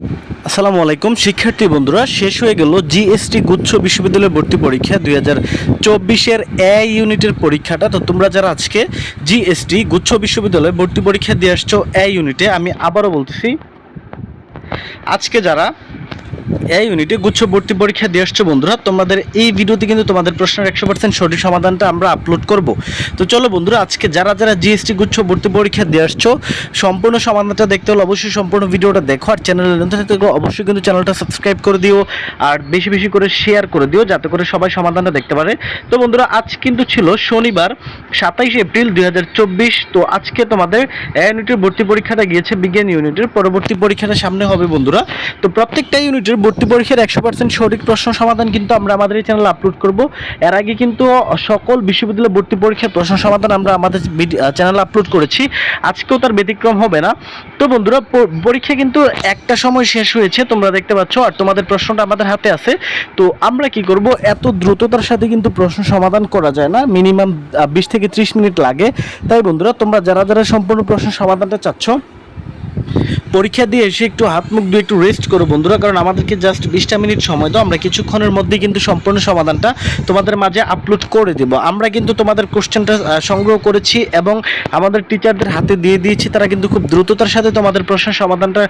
আসসালামু আলাইকুম। শিক্ষার্থী বন্ধুরা, শেষ হয়ে গেল জিএসটি গুচ্ছ বিশ্ববিদ্যালয় ভর্তি পরীক্ষা। দুই হাজার চব্বিশের এ ইউনিটের পরীক্ষাটা। তো তোমরা যারা আজকে জিএসটি গুচ্ছ বিশ্ববিদ্যালয় ভর্তি পরীক্ষা দিয়ে আসছো এ ইউনিটে আমি আবারও বলতেছি, আজকে যারা এই ইউনিটে গুচ্ছ ভর্তি পরীক্ষা দিয়ে আসছো বন্ধুরা। তোমাদের এই ভিডিওতে কিন্তু তোমাদের প্রশ্নের একশো পার্সেন্ট সঠিক সমাধানটা আমরা আপলোড করব। তো চলো বন্ধুরা, আজকে যারা যারা জিএসটি গুচ্ছ ভর্তি পরীক্ষা দিয়ে আসছো, সম্পূর্ণ সমাধানটা দেখতে হলে অবশ্যই সম্পূর্ণ ভিডিওটা দেখো আর চ্যানেলের নতুন থাকলে অবশ্যই কিন্তু চ্যানেলটা সাবস্ক্রাইব করে দিও আর বেশি বেশি করে শেয়ার করে দিও যাতে করে সবাই সমাধানটা দেখতে পারে। তো বন্ধুরা, আজ কিন্তু ছিল শনিবার, সাতাইশ এপ্রিল দুই হাজার চব্বিশ। তো আজকে তোমাদের এ ইউনিটের ভর্তি পরীক্ষাটা গিয়েছে বিজ্ঞান ইউনিটের পরবর্তী পরীক্ষাটা সামনে হবে বন্ধুরা। তো প্রত্যেকটা ইউনিটের ভর্তি পরীক্ষার একশো পার্সেন্ট সঠিক প্রশ্ন সমাধান কিন্তু আমরা আমাদের এই চ্যানেলে আপলোড করব। এর আগে কিন্তু সকল বিশ্ববিদ্যালয় ভর্তি পরীক্ষার প্রশ্ন সমাধান আমরা আমাদের চ্যানেলে আপলোড করেছি। আজকেও তার ব্যতিক্রম হবে না। তো বন্ধুরা পরীক্ষা কিন্তু একটা সময় শেষ হয়েছে, তোমরা দেখতে পাচ্ছ, আর তোমাদের প্রশ্নটা আমাদের হাতে আছে। তো আমরা কি করব? এত দ্রুততার সাথে কিন্তু প্রশ্ন সমাধান করা যায় না। মিনিমাম বিশ থেকে ত্রিশ মিনিট লাগে। তাই বন্ধুরা, তোমরা যারা যারা সম্পূর্ণ প্রশ্ন সমাধানটা চাচ্ছ পরীক্ষা দিয়ে এসে একটু হাত মুখ দিয়ে একটু রেস্ট করো বন্ধুরা, কারণ আমাদেরকে জাস্ট বিশটা মিনিট সময় দাও, আমরা কিছুক্ষণের মধ্যে কিন্তু সম্পূর্ণ সমাধানটা তোমাদের মাঝে আপলোড করে দেব। আমরা কিন্তু তোমাদের কোশ্চেনটা সংগ্রহ করেছি এবং আমাদের টিচারদের হাতে দিয়ে দিয়েছি, তারা কিন্তু খুব দ্রুততার সাথে তোমাদের প্রশ্নের সমাধানটা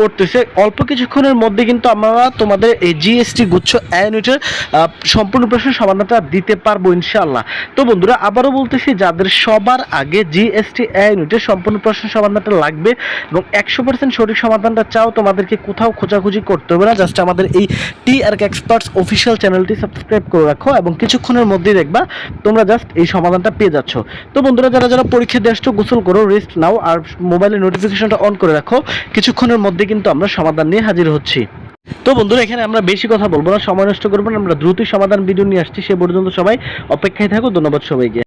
করতেছে। অল্প কিছুক্ষণের মধ্যে কিন্তু আমরা তোমাদের এই জিএসটি গুচ্ছ ইউনিটের সম্পূর্ণ প্রশ্নের সমাধানটা দিতে পারব ইনশাআল্লাহ। তো বন্ধুরা, আবারও বলতেছি, যাদের সবার আগে জিএসটি ইউনিটের সম্পূর্ণ প্রশ্নের সমাধানটা লাগবে এবং একশো পার্সেন্ট সঠিক সমাধানটা চাও, তোমাদেরকে কোথাও খোঁজাখুঁজি করতে হবে না। জাস্ট আমাদের এই টি আর এক্সপার্টস অফিসিয়াল চ্যানেলটি সাবস্ক্রাইব করে রাখো এবং কিছুক্ষণের মধ্যেই দেখবা তোমরা জাস্ট এই সমাধানটা পেয়ে যাচ্ছ। তো বন্ধুরা, যারা যারা পরীক্ষা দিয়ে আসছো, গোসল করো রেস্ট নাও আর মোবাইলের নোটিফিকেশনটা অন করে রাখো। কিছুক্ষণের মধ্যে কিন্তু আমরা সমাধান নিয়ে হাজির হচ্ছি। তো বন্ধুরা, এখানে আমরা বেশি কথা বলব না, সময় নষ্ট করব না, আমরা দ্রুতই সমাধান ভিডিও নিয়ে আসছি। সে পর্যন্ত সবাই অপেক্ষায় থাকো, ধন্যবাদ সবাইকে।